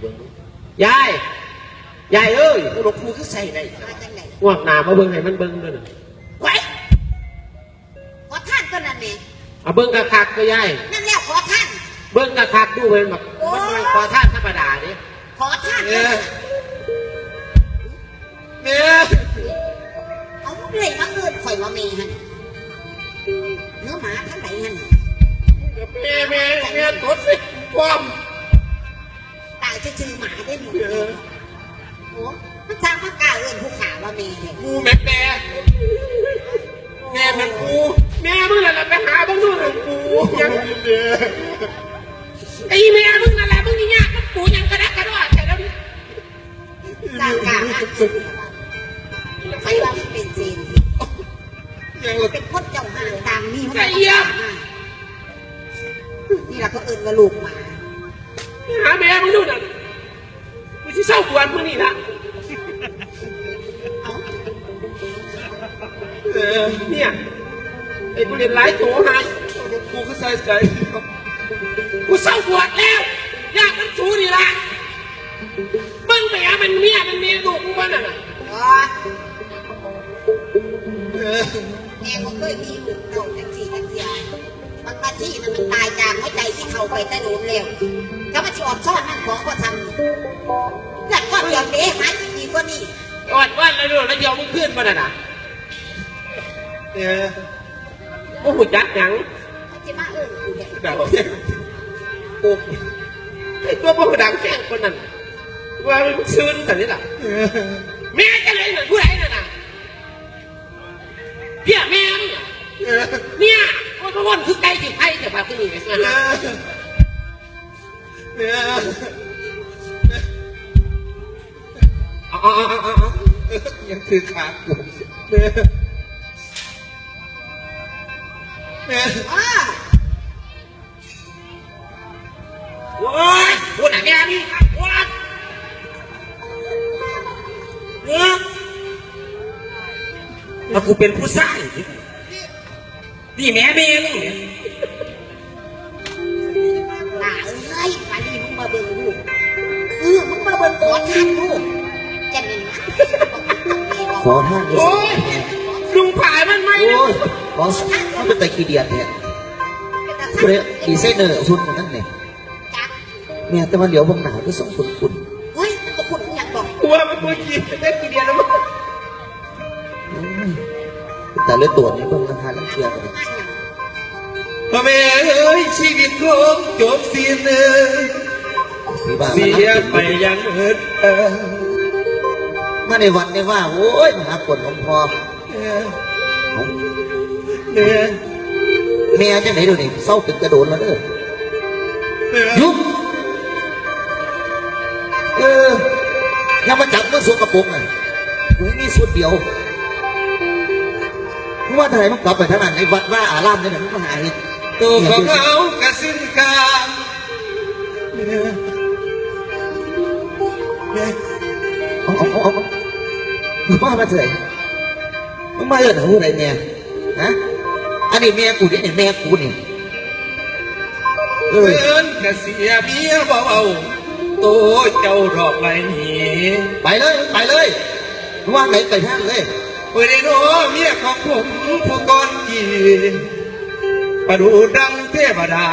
เบิ่งดูยาย ยายเอ้ยหลวงปู่คือใส่ได้มาจังไหนงวกหนามาเบิ่งให้มันเบิ่งด้วยนะไว้ขอท่านก็นั่นเองเอาเบิ่งกะคักก็ยายนั่นแหละขอท่าน เบิ่งกะคักดูเว้ยแบบมันไม่ขอท่านธรรมดาดิขอท่านเออเนี่ยเอาเลยมาเงินข่อยว่าเมฮันเนื้อหมาทั้งไหนฮันแม่แม่แม่ตดสิความตาย จะชื่อหมาได้หมดเลยโอ้มันสร้างพระกล้าเอินผู้ขาว่าเมเนี่ยกูแม่แม่แม่มันกูแม่มึงนั่นแหละไปหาเบิ่งดูหน่อยกูยังเด้อไอ้แม่มึงนั่นแหละมึงนี่ยากมันกูยังกระดักกระดอดแต่แล้วสร้างกล้าห้าใครว่ามันเป็นเซนยังละเป็นคนเจ้าห้างตามนี่มันไอ้เหี้ยนี่แหละก็เอินว่าลูกหมาหาแม่มึงดูน่ะ กูสิเศร้ากวนมึงนี่นะเอาเออเนี่ยไอ้กูเรียนหลายตัวหายหลวงปู่คือใส่ใจกูเศร้าปวดแล้วยากมันสูนี่ละมึงแหมมันเมียมันเมียลูกมึงมันน่ะอ๋อเออแม่ก็เคยมีลูกเต่าจังสี่จังเสียบางทีมันมันตายจากหัวใจที่เข้าไปแต่หนุนเร็วถ้ามันจะอดซ่อนนั่นของก็ทำแล้วก็เดี๋ยวเด้หายดีกว่านี่อดว่าแล้วดูแล้วเดี๋ยวมึงขึ้นมาน่ะนะเออมึงหุ่นยักษ์หยังมันจะมาเอิญกูเนี่ยดาวเนี่ยโอ้ไอ้ตัวพวกดังแข้งคนนั้นว่ามันซื้นแต่นี่ล่ะเออแม่จะไหนหน่อยผู้ใดน่ะนะเพี่ยแม่มึงอะเออเนี่ย มันก็วนคือไก่สิไทยแต่แบบนี้ไงเออเออเอาเอาเอาเอาเอายังคือขากูเออเอออ้าโอ้ยพูดหนักแกนี่โอ้ยเออถ้ากูเป็นผู้ชาย นี่แม่แม่มึงเนี่ยหนาเอ้ยมาดีมึงมาเบิ่งลูกเออมึงมาเบิ่งขอทานลูกจะเป็นนะขอท่านด้วยโอ้ยลุงผายมันไหมโอ้นะยขอมันเป็นตะกี้เดียดเนี่ยเพื่อดีไซเนอร์ชุดของนั่นเนี่ยจับเนี่ยแต่ว่าเดี๋ยวผมหนาวก็สองคุณคุณเฮ้ยก็คุณอยากบอกกลัวมันตัวจีบได้กี่เดือน แล้วมั้งแต่เลือดตัวนี้เพิ่งราคาลังเชียร์กันพ่อแม่เอ้ยชีวิตคงจบสิ้นเลยมีบ้างเสียไปอยังเอิดเออมาในวันนี้ว่าโอ้ยมหาปวดของพอเออของเออแม่จะไหนดูนี่เศร้าตึกกระโดดแล้วเด้อเออยุบเออยังมาจับมือสวกระโปรงน่ะกูมีสุดเดียวมึง ว่าทำไมมันกลับไปทางนั้นในวัดว่าอารามเนี่ยนะมึงมาหาเห็ดตัวของเขากระสินกาเออเออเอาเอาเอาเอามึงมามาเถอะมึงมาเอินหาผู้ใดแม่ฮะอันนี้แม่กูนี่นี่แม่กูนี่เออเอินกระเสียเมียเบาๆตัวเจ้าดอกไรหนีไปเลย ไปเลยว่าไหนไปทางเลย ปิดได้โนเมียของผมผู้ก่อนกี่ประดูดังเทวดา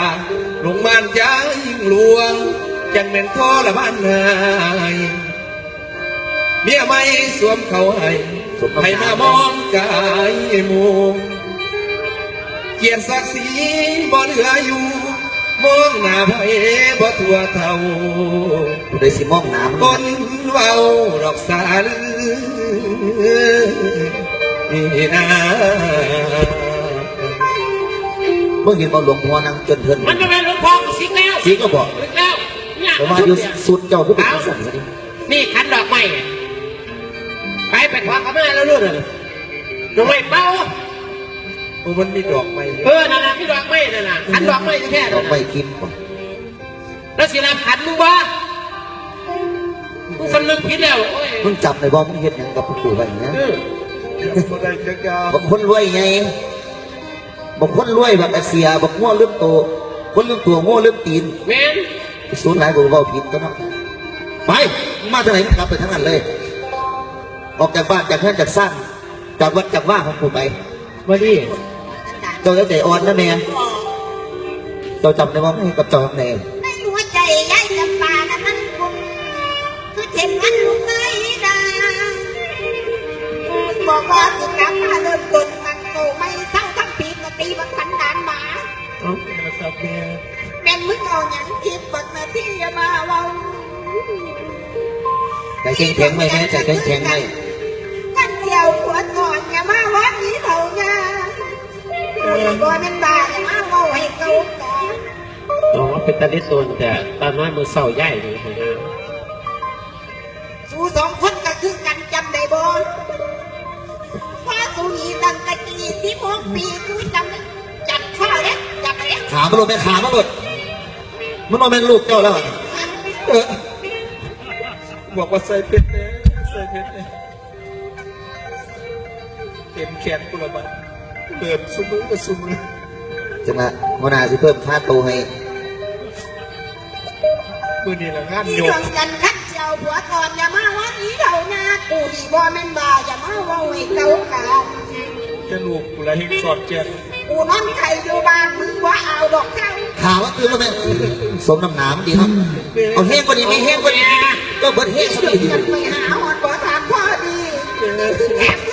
ลงมานยายิ่งหลวง จังเป็นทอละบ้านนายเมียไม่สวมเขาให้ให้มามองกายมูเกียรติศักดิ์ศรีบ่เหลืออยู่ มองหน้าไผบ่ทั่วเท่ากูได้สิมองน้ำคนเว้าดอกสาลือนี่นะเมื่อเห็นมาหลวงพ่อนั่งจนเทินมันจะเป็นหลวงพ่อสิงแล้วจริงก็บอกสิงแล้วเนี่ยผมว่าอยู่สุดเจ้าผู้เป็นสั่นสินี่ขันดอกไม้เนี่ยไปไปขวางเขาไม่แล้วลูกเลยดอกไม้เป้า โอ้มันมีดอกไม้เยเออะอนั่นน่ะพี่ดอกไม้นั่นน่ะขันดอกไม้แค่ต้นั้อนงน่ะไปกินก่อนแล้วสิรับขันมึงบ่กูสำนึกผิดแล้วโอ้ยมึงจับในบ่มึงเห็นหยังกับผู้ไปเนี่ยเออยังบ่ได้จักยาวบางคนรวยไงบางคนรวยแบบเสียบางง้อเริ่มโตคนเริ่มตัวง้อเริ่มตีนแม่นสูญหลายกว่าเบาผิดตัวเนาะไปมึงมาจากไหนมึงกลับไปทั้งนั้นเลย ออกจากบ้านจากเพื่อนจากสร้างจากวัดจากว่าของกูไป มาดิ เจ้าจะใจอ่อนนะแม่เจ้าจำได้ว่าไม่ให้กับเจ้าแน่ในหัวใจยายจำปานะมันคงคือเห็นมันลูกเคยดังบอกว่าจะกลับมาเริ่มต้นมันโตไม่เท่าทั้งปีมาตีบักขันดานหมาเอาโทรศัพท์เนี่ยแม่นมึงเอาหยังคิดบักนาที่อย่ามาเว้าใจแข็งแข็งไหมแม่ใจแข็งแข็งไหม บ่แม่นบ้าอย่ามาเว้าให้เก่าก่อนน้องว่าเป็นตาลิโซนแต่ตาน้อยมือเศร้าใหญ่เลยนะสู้สองคนก็คือกันจำได้บ่ว่าสู้นี้ตั้งแต่กี่สิบหกปีกูจำได้จัดข้อแล้วจับแล้วขามาหลุดแม่ขามาหลุดมันนอนเป็นลูกเจ้าแล้วอะเออบอกว่าใส่เพชรเนี่ยใส่เพชรเนี่ยเต็มแขนกูละบัด เปิดซุมือกับซุมือจังละมนาสิเพิ่มค่าตัวให้มือนี่แหละงานที่โยดกวงกันคัดเจียวหัวก่อนอย่ามาวัดนี้เท่านะกูนี่บ่แม่นบ้าอย่ามาเว้าให้เก่ากันจะลูกกูละให้สอดแจงกูนอนไข่อยู่บ้านมึงว่าเอาดอกเจ้าขาว่าตื่นแล้วแม่สมน้ำหนามนดีครับเอาแห้งกว่านี้มีแห้งกว่านี้ก็เบิดแห้งสักที กันไปหาหอดบ่ถามพ่อดีแอบดีแอบมึ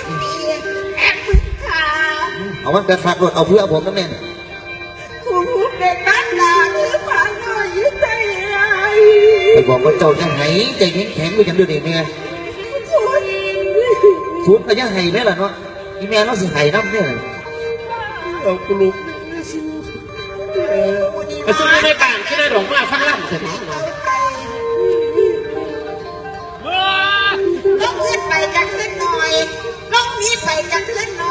งขา เอามันกระคักรถเอาเพื่อผมนะแม่กูรู้เด็กนั้นด่าหรือผ่านน้อยยิ่งใจไรไปบอกว่าเจ้าจะไหใจแข็งแข็งด้วยกันด้วยดิแม่ทุนชุดก็ยังไห้แม่ล่ะเนาะอีแม่เราสิไห้น้ำเนี่ยเอากูลูกมาซื้อในบ้านที่ได้หลงมาฟังล่ำเสร็จลงขึ้นไปกันขึ้นหน่อยลงนี้ไปกันขึ้นหน่อย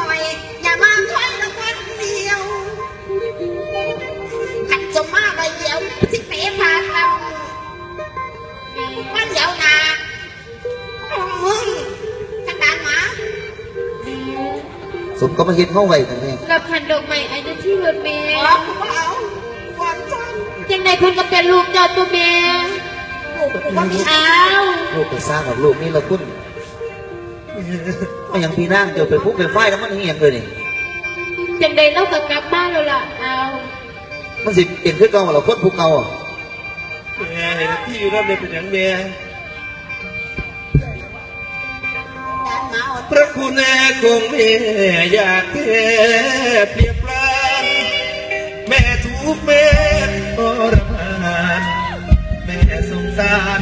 สมก็มาเฮ็ดเข้าไว้กันแม่กับพันดอกไม้ไอ้นั่นที่รถเมย์เอากูเอาวันจันทร์จังใดเพิ่นก็เป็นลูกเจ้าตัวเมย์กูกูก็มีอ้าวลูกไปสร้างกับลูกนี่ละคุณก็ยังพี่นั่งเดี๋ยวไปปุ๊บไปไฟแล้วมันเหียงเลยนี่จังใดเราก็กลับบ้านแล้วล่ะเอามันสิเปลี่ยนขึ้นเก่าเหรอคนภูเก่าอะแม่เห็นที่อยู่นั่นเลยเป็นอย่างแม่ พระคุณแม่คงแม่อยากแท้เปรียบปรานแม่ทุกเม็ดทรมานแม่สงสาร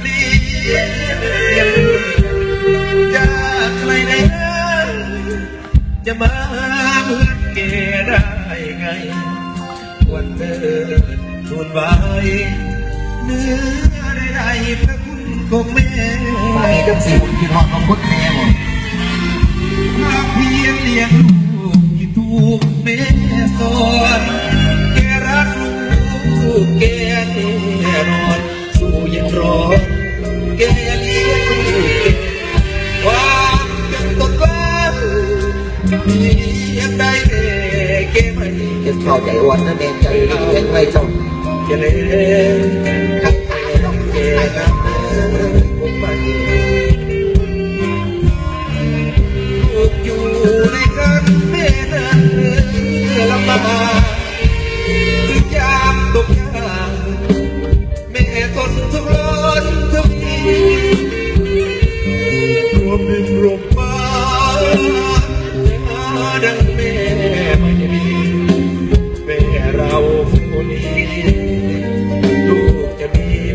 เลี้ยงยงอยากใครไหนจะมาเหมือนแกได้ไงวันเธอทูลไว้เนื้อใดๆพระคุณของแม่ไปจังสิผมคิดฮอดของคุณแม่บ่มา เพียงเลี้ยงลูกที่ถูกแม่สอนแกรักลูกแกแน่นอนสู้ย็นร้อนแกเลี้ยงลูกแกวางจนตกกลางเลี้ยงได้แต่แกไม่เก็บข้าวใจอ่อนนะแม่ใจแข็งไว้เจ้าแกเล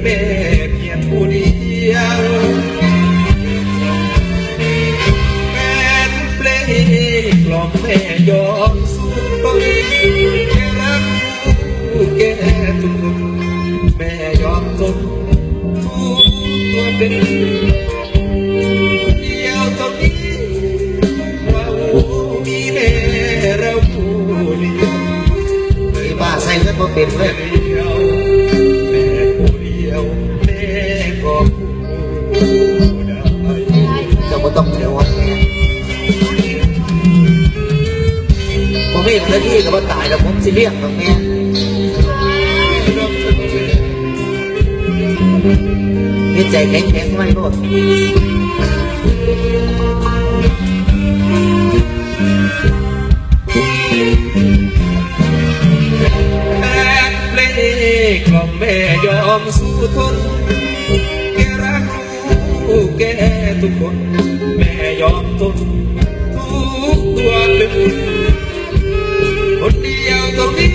แม่เพียงผู้เดียวแฟนเพลงกล่อมแม่ยอมสู้ตนแค่รักลูกแก่ทุกคนแม่ยอมทนทุกตัวเป็นคนเดียวเท่านี้เรามีแม่เราผู้เดียวไอ้บ้าใส่เงินบ่เป็นเลย เจ้าบ่ต้องใจอ่อนแม่ผมมีหน้าที่กับว่าตายแล้วผมสิเลี้ยงของแม่เฮ็มีใจแข็งแข็งไว้โลดแม่เพลงกล่อมแม่ยอมสู้ทน ทุกคน แม่ยอมทนทุกตัวตึงคนเดียวตรงนี้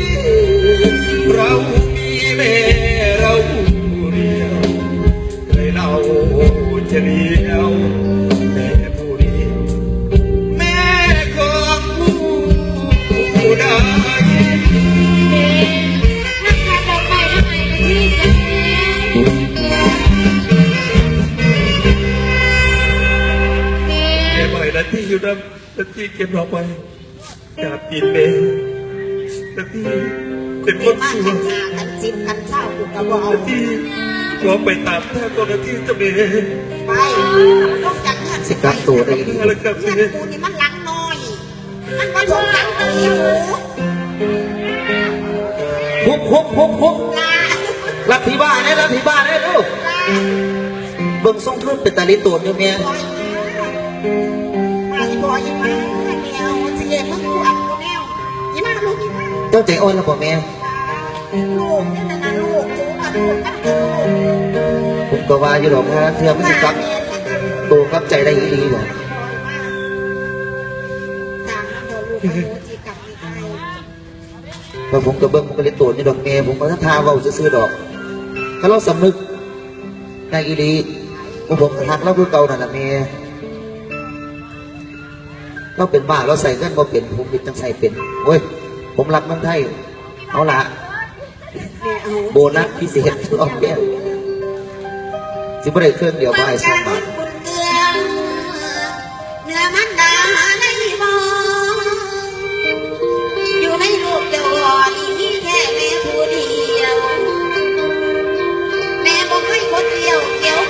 ทีอยู่นะนาทีเก็บดอกไว้กราบตีนแม่นาทีเป็นคเป็นนมาสัวขันหากันสิบกันเช้ากูก็บเอกนาทีขอไปตามแท้ก็นาทีจะเมไปลงจากเงื่อนสิกลับตัวได้ดีอะไรกับเงื่เมอนกูนี่มันหลังน้อย มันก็สงสารตีหูฮุบฮุบฮุบฮุบลารับที่บ้านเนี่ยรับที่บ้านเนี่ยลูกลาเบิ่งส่งขึ้นเป็นตาลิตูนอยู่แม่ปล่ อยมาเดียวสิเอ็มึงกูอัดกูแนวยี่มาลูกยี่มาเจ้าใจอ่อนแล้วบ่แม่ลูกนี่นะลูกจูกับลูกกับลูกผมก็ว่าอยู่ดอกนะเธอไม่สิกลับตัวกลับใจได้อีหลีบ่จากนั้นเธอลูกกับลูกที่กลับนี่ไปผมก็เบิ่งผมก็เลยตูนอยู่ดอกแม่ผมก็ท้าเว้าซื่อๆดอกถ้าเราสำนึกในอีหลีผมผมก็ทักเราคือเก่านั่นแหละแม่ เราเป็นบ้าเราใส่เงินบ่เป็นผมเป็นจังใส่เป็นโอ้ยผมรักเมืองไทย เอาละแม่เอาโบนัสพิเศษรอบแก้วสิบ่ได้เครื่องเดียวบ่ให้สองบาทบุญเกลือเนื้อมันดาในมองอยู่ในลูกเดียวนี่แค่แม่ผู้เดียวแม่บอกให้คนเดียวเกี่ยว